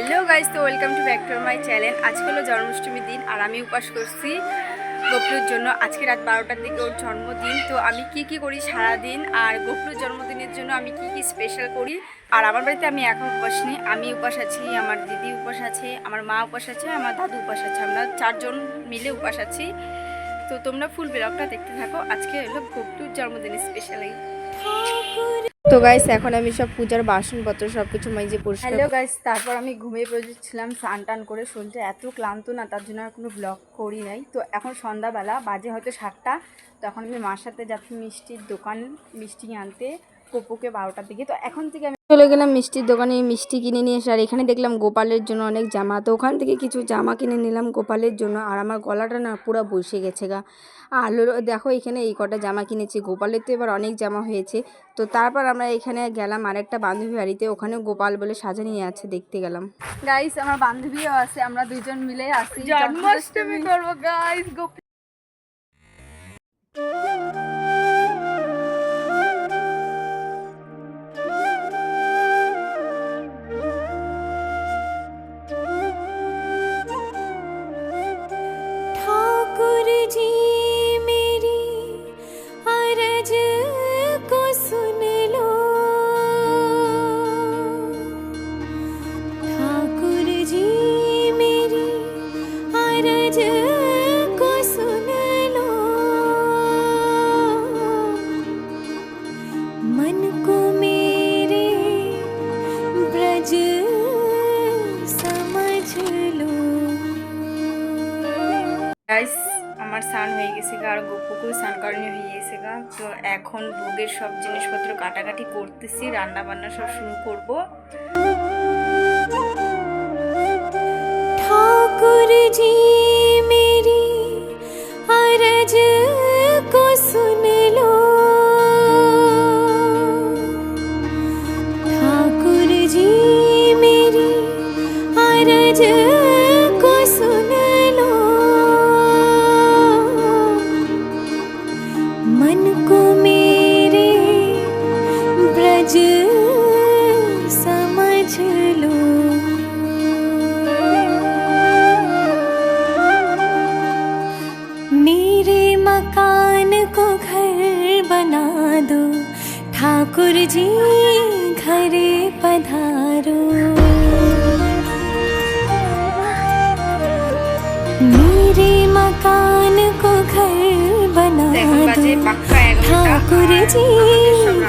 Hello guys তো welcome to back to my channel. আজকে হলো জন্মাষ্টমীর দিন আর আমি উপাস করছি গোপুর জন্য। আজকে রাত বারোটার দিকে ওর জন্মদিন, তো আমি কি কি করি সারা দিন আর গোপুর জন্মদিনের জন্য আমি কি কি স্পেশাল করি? আর আমার বাড়িতে আমি এখন উপাস নেই। আমি উপাস আছি, আমার দিদি উপাস আছে, আমার মা উপাস আছে, আমার দাদু উপাস আছে। আমরা চারজন মিলে উপাস আছি। তো তোমরা ফুল ব্লগটা দেখতে থাকো। আজকে হলো গোপুর জন্মদিনের স্পেশালি তো গাইস এখন আমি সব পূজার বাসনপত্র সব কিছু মেজে পরিষ্কার হ্যালো গাইস তারপর আমি ঘুমিয়ে পড়েছিলাম স্নান টান করে শরীরটা এত ক্লান্ত না তার জন্য আর কোনো ব্লগ করি নাই। তো এখন সন্ধ্যাবেলা বাজে হয়তো সাতটা তখন আমি মার সাথে যাচ্ছি মিষ্টির দোকান মিষ্টি আনতে। কপুকে বারোটার দিকে। তো এখন থেকে আমি চলে গেলাম মিষ্টির দোকানে মিষ্টি কিনে নিয়ে এসে আর এখানে দেখলাম গোপালের জন্য অনেক জামা। তো ওখান থেকে কিছু জামা কিনে নিলাম গোপালের জন্য আর আমার গলাটা না পুরো বসে গেছে গা। আর দেখো এখানে এই কটা জামা কিনেছি গোপালের তো এবার অনেক জামা হয়েছে। তো তারপর আমরা এখানে গেলাম আরেকটা বান্ধবী বাড়িতে ওখানে গোপাল বলে সাজা নিয়ে আছে দেখতে গেলাম। গাইস আমার বান্ধবীও আছে আমরা দুজন মিলে আসি। জন্মাষ্টমী করব গাইস গোপাল। আমার স্নান হয়ে গেছে গা আর গোপুকুর স্নান করানো হয়ে গেছে গা। তো এখন ভোগের সব জিনিসপত্র কাটাকাটি করতেছি রান্না বান্না সব শুরু করব। ঠাকুরজি ठाकुर जी घरे पधारो।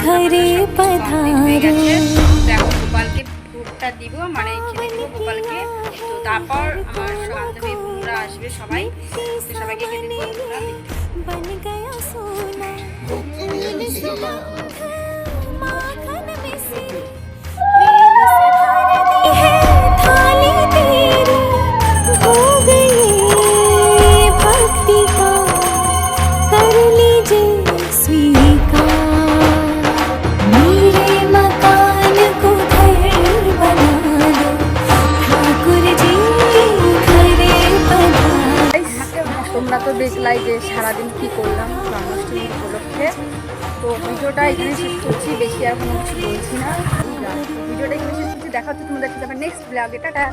ঘরে হয়ে তো গোপালকে ভোগটা দিব মানে খেতে দিব গোপালকে। তো তারপর আমার বান্ধবী বোনরা আসবে সবাই। তো সবাইকে খেতে দিব। তোমরা তো দেখলাই যে সারাদিন কি করলাম জন্মাষ্টমী উপলক্ষে। তো ভিডিওটা এখানে শেষ করছি, বেশি আর কোনো কিছু বলছি না। ভিডিওটা এখানে শেষ করছি, দেখা হচ্ছে তোমাদের নেক্সট ব্লগে টাটা।